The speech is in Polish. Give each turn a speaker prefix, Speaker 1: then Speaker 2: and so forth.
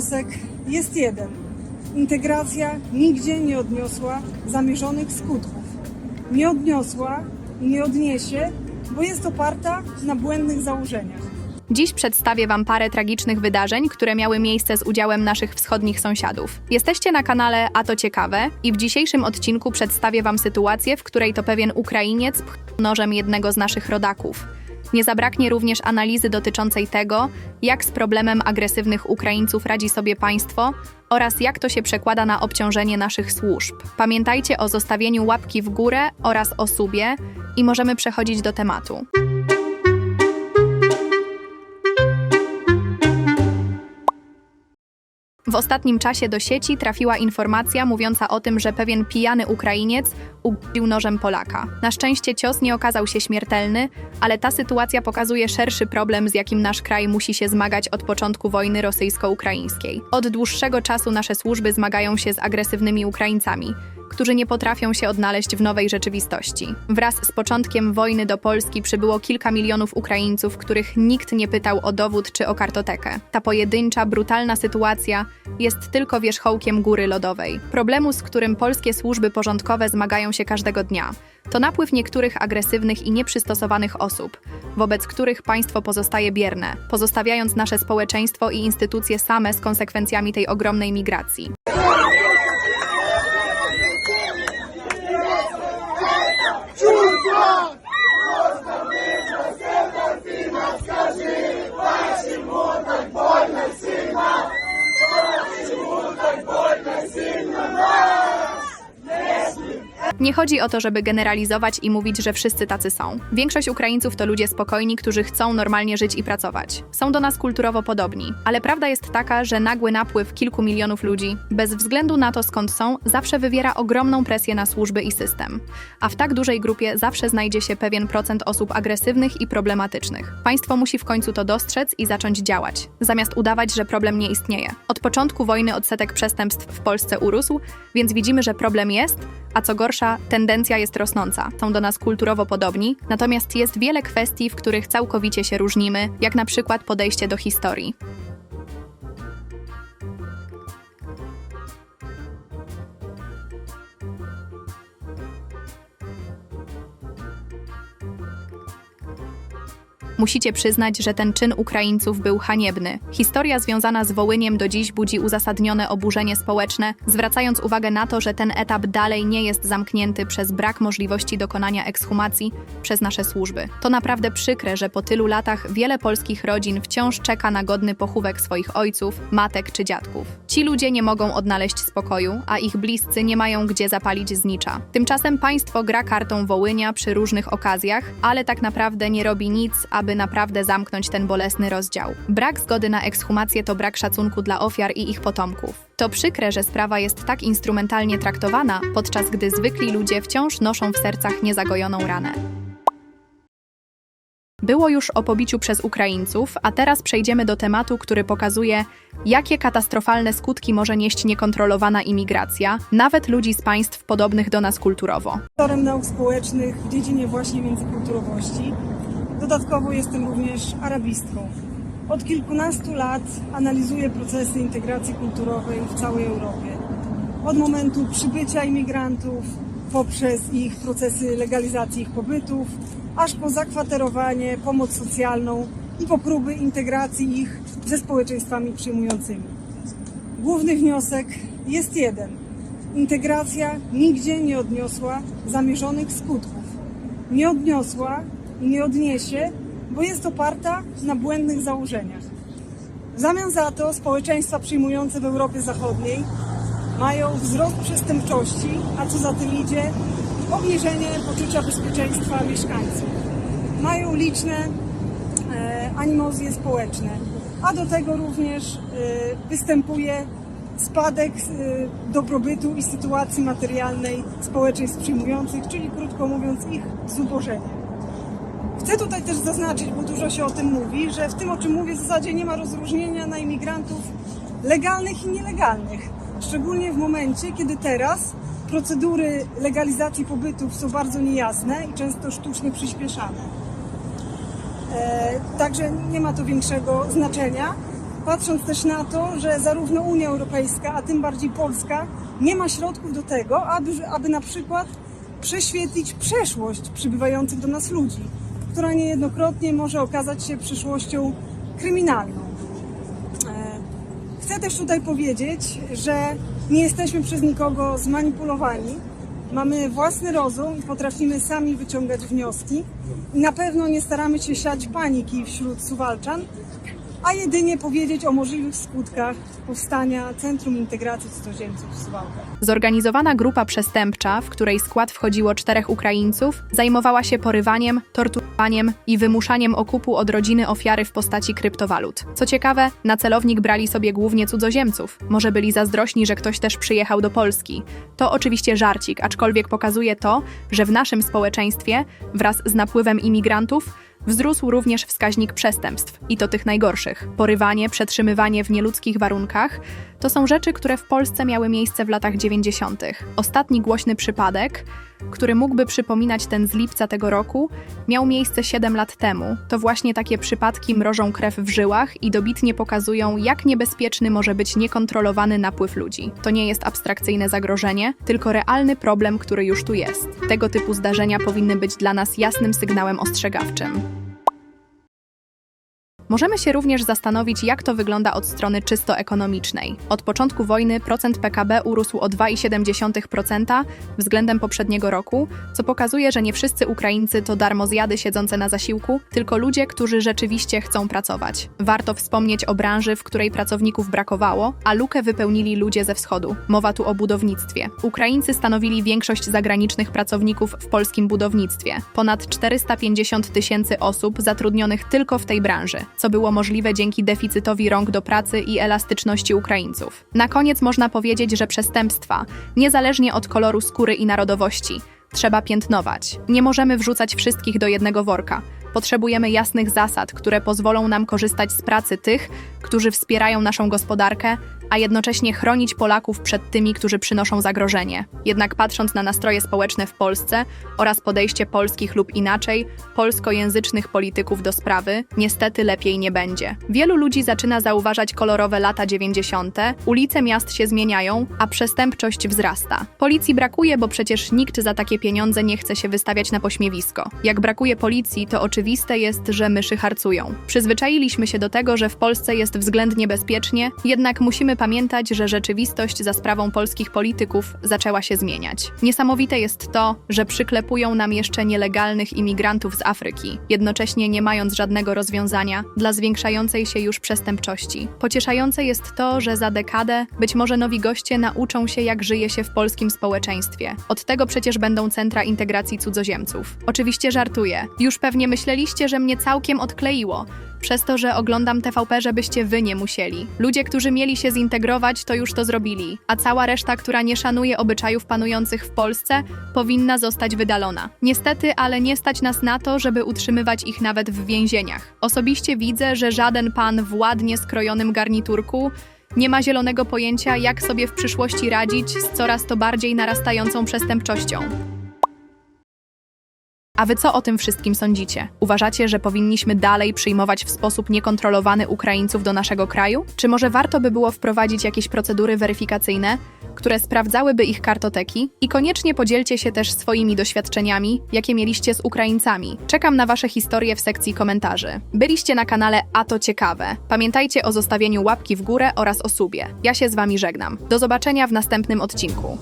Speaker 1: wniosek jest jeden. Integracja nigdzie nie odniosła zamierzonych skutków. Nie odniosła i nie odniesie, bo jest oparta na błędnych założeniach.
Speaker 2: Dziś przedstawię Wam parę tragicznych wydarzeń, które miały miejsce z udziałem naszych wschodnich sąsiadów. Jesteście na kanale A to ciekawe i w dzisiejszym odcinku przedstawię Wam sytuację, w której to pewien Ukrainiec pchnął nożem jednego z naszych rodaków. Nie zabraknie również analizy dotyczącej tego, jak z problemem agresywnych Ukraińców radzi sobie państwo oraz jak to się przekłada na obciążenie naszych służb. Pamiętajcie o zostawieniu łapki w górę oraz o subie i możemy przechodzić do tematu. W ostatnim czasie do sieci trafiła informacja mówiąca o tym, że pewien pijany Ukrainiec ubił nożem Polaka. Na szczęście cios nie okazał się śmiertelny, ale ta sytuacja pokazuje szerszy problem, z jakim nasz kraj musi się zmagać od początku wojny rosyjsko-ukraińskiej. Od dłuższego czasu nasze służby zmagają się z agresywnymi Ukraińcami, którzy nie potrafią się odnaleźć w nowej rzeczywistości. Wraz z początkiem wojny do Polski przybyło kilka milionów Ukraińców, których nikt nie pytał o dowód czy o kartotekę. Ta pojedyncza, brutalna sytuacja jest tylko wierzchołkiem góry lodowej. Problemu, z którym polskie służby porządkowe zmagają się każdego dnia. To napływ niektórych agresywnych i nieprzystosowanych osób, wobec których państwo pozostaje bierne, pozostawiając nasze społeczeństwo i instytucje same z konsekwencjami tej ogromnej migracji. Nie chodzi o to, żeby generalizować i mówić, że wszyscy tacy są. Większość Ukraińców to ludzie spokojni, którzy chcą normalnie żyć i pracować. Są do nas kulturowo podobni, ale prawda jest taka, że nagły napływ kilku milionów ludzi, bez względu na to skąd są, zawsze wywiera ogromną presję na służby i system. A w tak dużej grupie zawsze znajdzie się pewien procent osób agresywnych i problematycznych. Państwo musi w końcu to dostrzec i zacząć działać, zamiast udawać, że problem nie istnieje. Od początku wojny odsetek przestępstw w Polsce urósł, więc widzimy, że problem jest, a co gorsza, tendencja jest rosnąca. Są do nas kulturowo podobni, natomiast jest wiele kwestii, w których całkowicie się różnimy, jak na przykład podejście do historii. Musicie przyznać, że ten czyn Ukraińców był haniebny. Historia związana z Wołyniem do dziś budzi uzasadnione oburzenie społeczne, zwracając uwagę na to, że ten etap dalej nie jest zamknięty przez brak możliwości dokonania ekshumacji przez nasze służby. To naprawdę przykre, że po tylu latach wiele polskich rodzin wciąż czeka na godny pochówek swoich ojców, matek czy dziadków. Ci ludzie nie mogą odnaleźć spokoju, a ich bliscy nie mają gdzie zapalić znicza. Tymczasem państwo gra kartą Wołynia przy różnych okazjach, ale tak naprawdę nie robi nic, aby naprawdę zamknąć ten bolesny rozdział. Brak zgody na ekshumację to brak szacunku dla ofiar i ich potomków. To przykre, że sprawa jest tak instrumentalnie traktowana, podczas gdy zwykli ludzie wciąż noszą w sercach niezagojoną ranę. Było już o pobiciu przez Ukraińców, a teraz przejdziemy do tematu, który pokazuje, jakie katastrofalne skutki może nieść niekontrolowana imigracja, nawet ludzi z państw podobnych do nas kulturowo.
Speaker 1: Doktorem nauk społecznych w dziedzinie właśnie międzykulturowości. Dodatkowo jestem również arabistką. Od kilkunastu lat analizuję procesy integracji kulturowej w całej Europie. Od momentu przybycia imigrantów, poprzez ich procesy legalizacji ich pobytów, aż po zakwaterowanie, pomoc socjalną i po próby integracji ich ze społeczeństwami przyjmującymi. Główny wniosek jest jeden. Integracja nigdzie nie odniosła zamierzonych skutków. Nie odniosła i nie odniesie, bo jest oparta na błędnych założeniach. W zamian za to społeczeństwa przyjmujące w Europie Zachodniej mają wzrost przestępczości, a co za tym idzie, obniżenie poczucia bezpieczeństwa mieszkańców. Mają liczne e, animozje społeczne, a do tego również e, występuje spadek e, dobrobytu i sytuacji materialnej społeczeństw przyjmujących, czyli krótko mówiąc ich zubożenie. Chcę tutaj też zaznaczyć, bo dużo się o tym mówi, że w tym, o czym mówię, w zasadzie nie ma rozróżnienia na imigrantów legalnych i nielegalnych. Szczególnie w momencie, kiedy teraz procedury legalizacji pobytów są bardzo niejasne i często sztucznie przyspieszane. E, także nie ma to większego znaczenia. patrząc też na to, że zarówno Unia Europejska, a tym bardziej Polska nie ma środków do tego, aby, aby na przykład prześwietlić przeszłość przybywających do nas ludzi, która niejednokrotnie może okazać się przyszłością kryminalną. E, Chcę też tutaj powiedzieć, że nie jesteśmy przez nikogo zmanipulowani. Mamy własny rozum i potrafimy sami wyciągać wnioski. I na pewno nie staramy się siać paniki wśród Suwalczan, a jedynie powiedzieć o możliwych skutkach powstania Centrum Integracji Cudzoziemców w Suwałkach.
Speaker 2: Zorganizowana grupa przestępcza, w której skład wchodziło czterech Ukraińców, zajmowała się porywaniem, torturowaniem i wymuszaniem okupu od rodziny ofiary w postaci kryptowalut. Co ciekawe, na celownik brali sobie głównie cudzoziemców. Może byli zazdrośni, że ktoś też przyjechał do Polski. To oczywiście żarcik, aczkolwiek pokazuje to, że w naszym społeczeństwie, wraz z napływem imigrantów, Wzrósł również wskaźnik przestępstw, i to tych najgorszych. Porywanie, przetrzymywanie w nieludzkich warunkach to są rzeczy, które w Polsce miały miejsce w latach 90. Ostatni głośny przypadek, który mógłby przypominać ten z lipca tego roku, miał miejsce 7 lat temu. To właśnie takie przypadki mrożą krew w żyłach i dobitnie pokazują, jak niebezpieczny może być niekontrolowany napływ ludzi. To nie jest abstrakcyjne zagrożenie, tylko realny problem, który już tu jest. Tego typu zdarzenia powinny być dla nas jasnym sygnałem ostrzegawczym. Możemy się również zastanowić, jak to wygląda od strony czysto ekonomicznej. Od początku wojny procent PKB urósł o 2,7% względem poprzedniego roku, co pokazuje, że nie wszyscy Ukraińcy to darmozjady siedzące na zasiłku, tylko ludzie, którzy rzeczywiście chcą pracować. Warto wspomnieć o branży, w której pracowników brakowało, a lukę wypełnili ludzie ze wschodu. Mowa tu o budownictwie. Ukraińcy stanowili większość zagranicznych pracowników w polskim budownictwie. Ponad 450 tysięcy osób zatrudnionych tylko w tej branży co było możliwe dzięki deficytowi rąk do pracy i elastyczności Ukraińców. Na koniec można powiedzieć, że przestępstwa, niezależnie od koloru skóry i narodowości, trzeba piętnować. Nie możemy wrzucać wszystkich do jednego worka. Potrzebujemy jasnych zasad, które pozwolą nam korzystać z pracy tych, którzy wspierają naszą gospodarkę, a jednocześnie chronić Polaków przed tymi, którzy przynoszą zagrożenie. Jednak patrząc na nastroje społeczne w Polsce oraz podejście polskich lub inaczej polskojęzycznych polityków do sprawy, niestety lepiej nie będzie. Wielu ludzi zaczyna zauważać kolorowe lata 90., ulice miast się zmieniają, a przestępczość wzrasta. Policji brakuje, bo przecież nikt za takie pieniądze nie chce się wystawiać na pośmiewisko. Jak brakuje policji, to oczywiste jest, że myszy harcują. Przyzwyczailiśmy się do tego, że w Polsce jest względnie bezpiecznie, jednak musimy pamiętać, że rzeczywistość za sprawą polskich polityków zaczęła się zmieniać. Niesamowite jest to, że przyklepują nam jeszcze nielegalnych imigrantów z Afryki, jednocześnie nie mając żadnego rozwiązania dla zwiększającej się już przestępczości. Pocieszające jest to, że za dekadę być może nowi goście nauczą się, jak żyje się w polskim społeczeństwie. Od tego przecież będą centra integracji cudzoziemców. Oczywiście żartuję. Już pewnie myśleliście, że mnie całkiem odkleiło. Przez to, że oglądam TVP, żebyście wy nie musieli. Ludzie, którzy mieli się zintegrować, to już to zrobili, a cała reszta, która nie szanuje obyczajów panujących w Polsce, powinna zostać wydalona. Niestety, ale nie stać nas na to, żeby utrzymywać ich nawet w więzieniach. Osobiście widzę, że żaden pan w ładnie skrojonym garniturku nie ma zielonego pojęcia, jak sobie w przyszłości radzić z coraz to bardziej narastającą przestępczością. A wy co o tym wszystkim sądzicie? Uważacie, że powinniśmy dalej przyjmować w sposób niekontrolowany Ukraińców do naszego kraju? Czy może warto by było wprowadzić jakieś procedury weryfikacyjne, które sprawdzałyby ich kartoteki? I koniecznie podzielcie się też swoimi doświadczeniami, jakie mieliście z Ukraińcami. Czekam na wasze historie w sekcji komentarzy. Byliście na kanale A to ciekawe. Pamiętajcie o zostawieniu łapki w górę oraz o subie. Ja się z wami żegnam. Do zobaczenia w następnym odcinku.